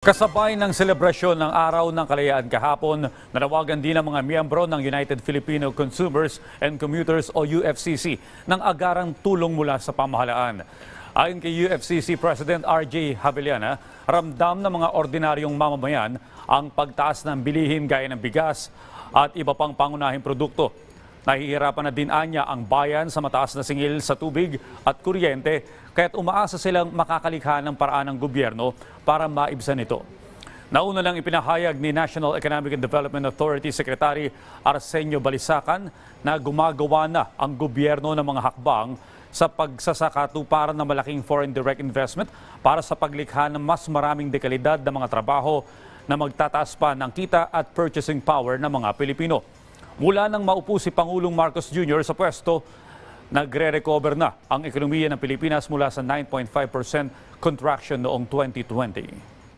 Kasabay ng selebrasyon ng Araw ng Kalayaan kahapon, nanawagan din ang mga miyembro ng United Filipino Consumers and Commuters o UFCC ng agarang tulong mula sa pamahalaan. Ayon kay UFCC President RJ Havillana, ramdam ng mga ordinaryong mamamayan ang pagtaas ng bilihin gaya ng bigas at iba pang pangunahing produkto. Nahihirapan na din anya ang bayan sa mataas na singil sa tubig at kuryente kaya't umaasa silang makakalikha ng paraan ng gobyerno para maibsan ito. Nauna lang ipinahayag ni National Economic and Development Authority Secretary Arsenio Balisacan na gumagawa na ang gobyerno ng mga hakbang sa pagsasakatuparan ng malaking foreign direct investment para sa paglikha ng mas maraming dekalidad ng mga trabaho na magtataas pa ng kita at purchasing power ng mga Pilipino. Mula nang maupo si Pangulong Marcos Jr. sa pwesto, nagre-recover na ang ekonomiya ng Pilipinas mula sa 9.5% contraction noong 2020.